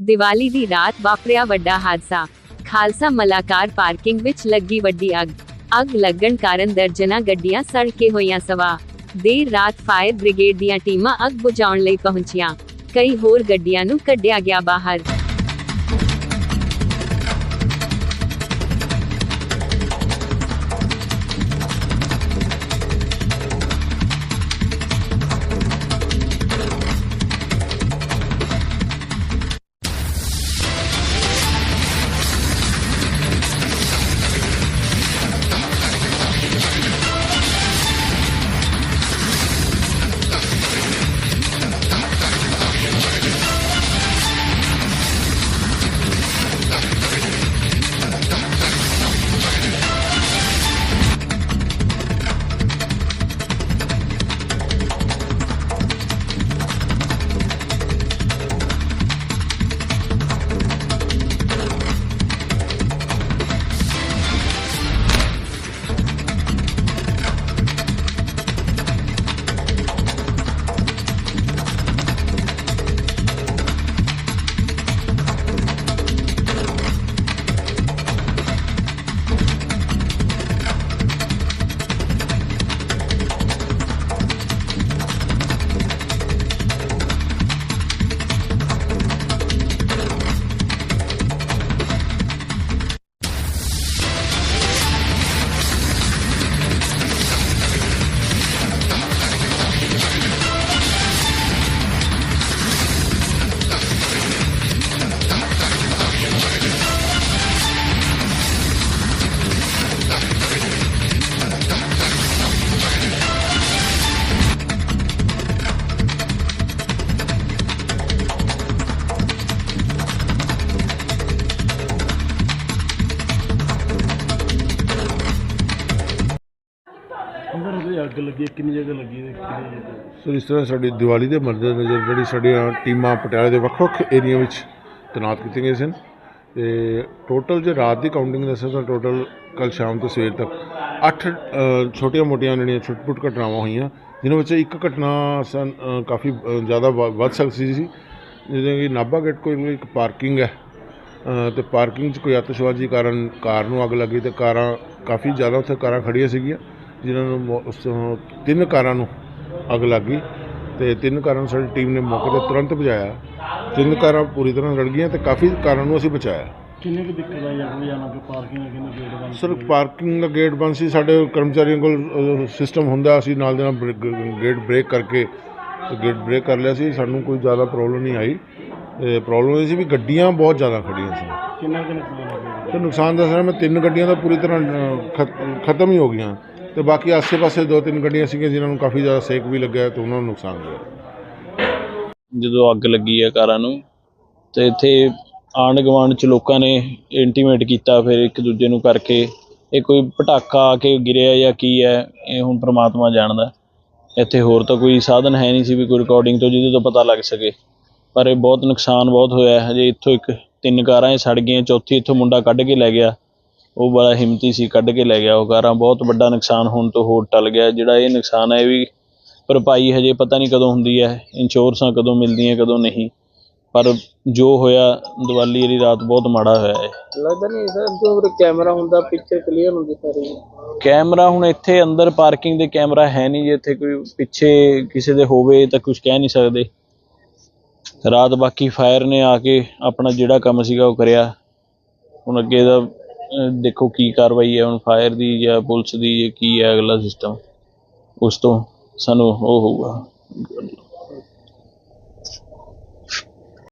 ਦੀਵਾਲੀ ਦੀ ਰਾਤ ਵਾਪਰਿਆ ਵੱਡਾ ਹਾਦਸਾ। ਖਾਲਸਾ ਮਲਾਕਾਰ ਪਾਰਕਿੰਗ ਵਿੱਚ ਲੱਗੀ ਵੱਡੀ ਅੱਗ। ਅੱਗ ਲੱਗਣ ਕਾਰਨ ਦਰਜਨਾਂ ਗੱਡੀਆਂ ਸੜ ਕੇ ਹੋਈਆਂ ਸਵਾ। ਦੇਰ ਰਾਤ ਫਾਇਰ ਬ੍ਰਿਗੇਡ ਦੀਆਂ ਟੀਮਾਂ ਅੱਗ ਬੁਝਾਉਣ ਲਈ ਪਹੁੰਚੀਆਂ। ਕਈ ਹੋਰ ਗੱਡੀਆਂ ਨੂੰ ਕੱਢਿਆ ਗਿਆ ਬਾਹਰ। ਅੰਦਰ ਉਹਦੇ ਅੱਗ ਲੱਗੀ ਹੈ, ਕਿੰਨੀ ਜਗ੍ਹਾ ਲੱਗੀ ਹੈ ਕਿੰਨੀ ਜਗ੍ਹਾ ਸੋ ਇਸ ਤਰ੍ਹਾਂ ਸਾਡੀ ਦੀਵਾਲੀ ਦੇ ਮੱਦੇਨਜ਼ਰ ਜਿਹੜੀ ਸਾਡੀਆਂ ਟੀਮਾਂ ਪਟਿਆਲੇ ਦੇ ਵੱਖ-ਵੱਖ ਏਰੀਆ ਵਿੱਚ ਤੈਨਾਤ ਕੀਤੀਆਂ ਗਈਆਂ ਸਨ। ਤੇ ਟੋਟਲ ਜੇ ਰਾਤ ਦੀ ਕਾਊਂਟਿੰਗ ਦੱਸਾਂ ਤਾਂ ਟੋਟਲ ਕੱਲ ਸ਼ਾਮ ਤੋਂ ਸਵੇਰ ਤੱਕ 8 ਛੋਟੀਆਂ-ਮੋਟੀਆਂ ਜਿਹੜੀਆਂ ਛੁੱਟ-ਪੁੱਟ ਘਟਨਾਵਾਂ ਹੋਈਆਂ ਜਿਨ੍ਹਾਂ ਵਿੱਚ ਇੱਕ ਘਟਨਾ ਸਨ ਅ, ਕਾਫੀ ਅ, ਜ਼ਿਆਦਾ ਵ- ਵੱਧ ਸਕਦੀ ਸੀ। ਜਿਵੇਂ ਕਿ ਨਾਭਾ ਗੇਟ ਕੋਲ ਇੱਕ ਪਾਰਕਿੰਗ ਹੈ। ਅ, ਤੇ ਪਾਰਕਿੰਗ 'ਚ ਕੋਈ ਆਤਿਸ਼ਬਾਜ਼ੀ ਕਾਰਨ ਕਾਰ ਨੂੰ ਅੱਗ ਲੱਗੀ ਤੇ ਕਾਰਾਂ ਕਾਫੀ ਜ਼ਿਆਦਾ ਉੱਥੇ ਕਾਰਾਂ ਖੜੀਆਂ ਸੀਗੀਆਂ। ਜਿਨ੍ਹਾਂ ਨੂੰ ਮੌ- ਉਸ ਤੋਂ ਤਿੰਨ ਕਾਰਾਂ ਨੂੰ ਅੱਗ ਲੱਗ ਗਈ ਤੇ ਤਿੰਨ ਕਾਰਾਂ ਨੂੰ ਸਾਡੀ ਟੀਮ ਨੇ ਮੌਕੇ ਤੇ ਤੁਰੰਤ ਬੁਝਾਇਆ। ਤਿੰਨ ਕਾਰਾਂ ਪੂਰੀ ਤਰ੍ਹਾਂ ਸੜ ਗਈਆਂ ਤੇ ਕਾਫੀ ਕਾਰਾਂ ਨੂੰ ਅਸੀਂ ਬਚਾਇਆ। ਕਿੰਨੇ ਕੁ ਦਿੱਕਤ ਆਈ ਅੱਗ ਵਜਾਣਾ ਕਿ ਪਾਰਕਿੰਗ ਹੈ ਕਿੰਨੇ ਗੇਟ ਬੰਦ ਸਰ ਪਾਰਕਿੰਗ ਦਾ ਗੇਟ ਬੰਦ ਸੀ। ਸਾਡੇ ਕਰਮਚਾਰੀਆਂ ਕੋਲ ਸਿਸਟਮ ਹੁੰਦਾ ਅਸੀਂ ਨਾਲ ਦੇ ਨਾਲ ਗੇਟ ਬ੍ਰੇਕ ਕਰਕੇ ਤੇ ਗੇਟ ਬ੍ਰੇਕ ਕਰ ਲਿਆ ਸੀ। ਸਾਨੂੰ ਕੋਈ ਜ਼ਿਆਦਾ ਪ੍ਰੋਬਲਮ ਨਹੀਂ ਆਈ। ਤੇ ਪ੍ਰੋਬਲਮ ਇਹ ਸੀ ਵੀ ਗੱਡੀਆਂ ਬਹੁਤ ਜ਼ਿਆਦਾ ਖੜੀਆਂ ਸੀ। ਕਿੰਨਾ ਕੁ ਨੁਕਸਾਨ ਹੋ ਗਿਆ? ਤੇ ਨੁਕਸਾਨ ਦੱਸ ਰਿਹਾ ਮੈਂ ਤਿੰਨ ਗੱਡੀਆਂ ਤਾਂ ਪੂਰੀ ਤਰ੍ਹਾਂ ਅ, ਖਤ- ਖਤਮ ਹੀ ਹੋ ਗਈਆਂ। ਤੇ ਬਾਕੀ ਆਸੇ-ਪਾਸੇ ਦੋ ਤਿੰਨ ਗੱਡੀਆਂ ਸੀਗੀਆਂ ਜਿਨ੍ਹਾਂ ਨੂੰ ਕਾਫੀ ਜ਼ਿਆਦਾ ਸੇਕ ਵੀ ਲੱਗਿਆ ਤੇ ਉਹਨਾਂ ਨੂੰ ਨੁਕਸਾਨ ਹੋਇਆ। ਜਦੋਂ ਅੱਗ ਲੱਗੀ ਹੈ ਕਾਰਾਂ ਨੂੰ, ਤੇ ਇੱਥੇ ਆਂਢ ਗੁਆਂਢ ਚ ਲੋਕਾਂ ਨੇ ਇੰਟੀਮੇਟ ਕੀਤਾ ਫਿਰ ਇੱਕ ਦੂਜੇ ਨੂੰ ਕਰਕੇ, ਇਹ ਕੋਈ ਪਟਾਕਾ ਆ ਕੇ ਗਿਰਿਆ ਜਾਂ ਕੀ ਹੈ ਇਹ ਹੁਣ ਪ੍ਰਮਾਤਮਾ ਜਾਣਦਾ। ਇੱਥੇ ਹੋਰ ਤਾਂ ਕੋਈ ਸਾਧਨ ਹੈ ਨਹੀਂ ਸੀ ਵੀ ਕੋਈ ਰਿਕਾਰਡਿੰਗ ਤੋਂ ਜਿਹਦੇ ਤੋਂ ਪਤਾ ਲੱਗ ਸਕੇ। ਪਰ ਇਹ ਬਹੁਤ ਨੁਕਸਾਨ ਬਹੁਤ ਹੋਇਆ, ਹਜੇ ਇੱਥੋਂ ਇੱਕ ਤਿੰਨ ਕਾਰਾਂ ਇਹ ਸੜ ਗਈਆਂ, ਚੌਥੀ ਇੱਥੋਂ ਮੁੰਡਾ ਕੱਢ ਕੇ ਲੈ ਗਿਆ। ਉਹ ਬੜਾ ਹਿੰਮਤੀ ਸੀ ਕੱਢ ਕੇ ਲੈ ਗਿਆ ਉਹ ਕਾਰਾਂ। ਬਹੁਤ ਵੱਡਾ ਨੁਕਸਾਨ ਹੋਣ ਤੋਂ ਹੋਰ ਟਲ ਗਿਆ। ਜਿਹੜਾ ਇਹ ਨੁਕਸਾਨ ਹੈ ਇਹ ਵੀ ਭਰਪਾਈ ਹਜੇ ਪਤਾ ਨਹੀਂ ਕਦੋਂ ਹੁੰਦੀ ਹੈ। ਇੰਸ਼ੋਰੈਂਸਾਂ ਕਦੋਂ ਮਿਲਦੀਆਂ ਕਦੋਂ ਨਹੀਂ। ਪਰ ਜੋ ਹੋਇਆ ਦੀਵਾਲੀ ਵਾਲੀ ਰਾਤ ਬਹੁਤ ਮਾੜਾ ਹੋਇਆ ਹੈ। ਲੱਗਦਾ ਨਹੀਂ ਸਰ ਜੋ ਉਰੇ ਕੈਮਰਾ ਹੁੰਦਾ ਪਿਕਚਰ ਕਲੀਅਰ ਹੁੰਦੀ ਸਾਰੀ। ਕੈਮਰਾ ਹੁਣ ਇੱਥੇ ਅੰਦਰ ਪਾਰਕਿੰਗ ਦੇ ਕੈਮਰਾ ਹੈ ਨਹੀਂ। ਜੇ ਇੱਥੇ ਕੋਈ ਪਿੱਛੇ ਕਿਸੇ ਦੇ ਹੋਵੇ ਤਾਂ ਕੁਝ ਕਹਿ ਨਹੀਂ ਸਕਦੇ। ਰਾਤ ਬਾਕੀ ਫਾਇਰ ਨੇ ਆ ਕੇ ਆਪਣਾ ਜਿਹੜਾ ਕੰਮ ਸੀਗਾ ਉਹ ਕਰਿਆ। ਹੁਣ ਅੱਗੇ ਦਾ ਦੇਖੋ ਕੀ ਕਾਰਵਾਈ ਹੈ, ਹੁਣ ਫਾਇਰ ਦੀ ਜਾਂ ਪੁਲਿਸ ਦੀ ਜਾਂ ਕੀ ਹੈ ਅਗਲਾ ਸਿਸਟਮ ਉਸ ਤੋਂ ਸਾਨੂੰ ਉਹ ਹੋਊਗਾ।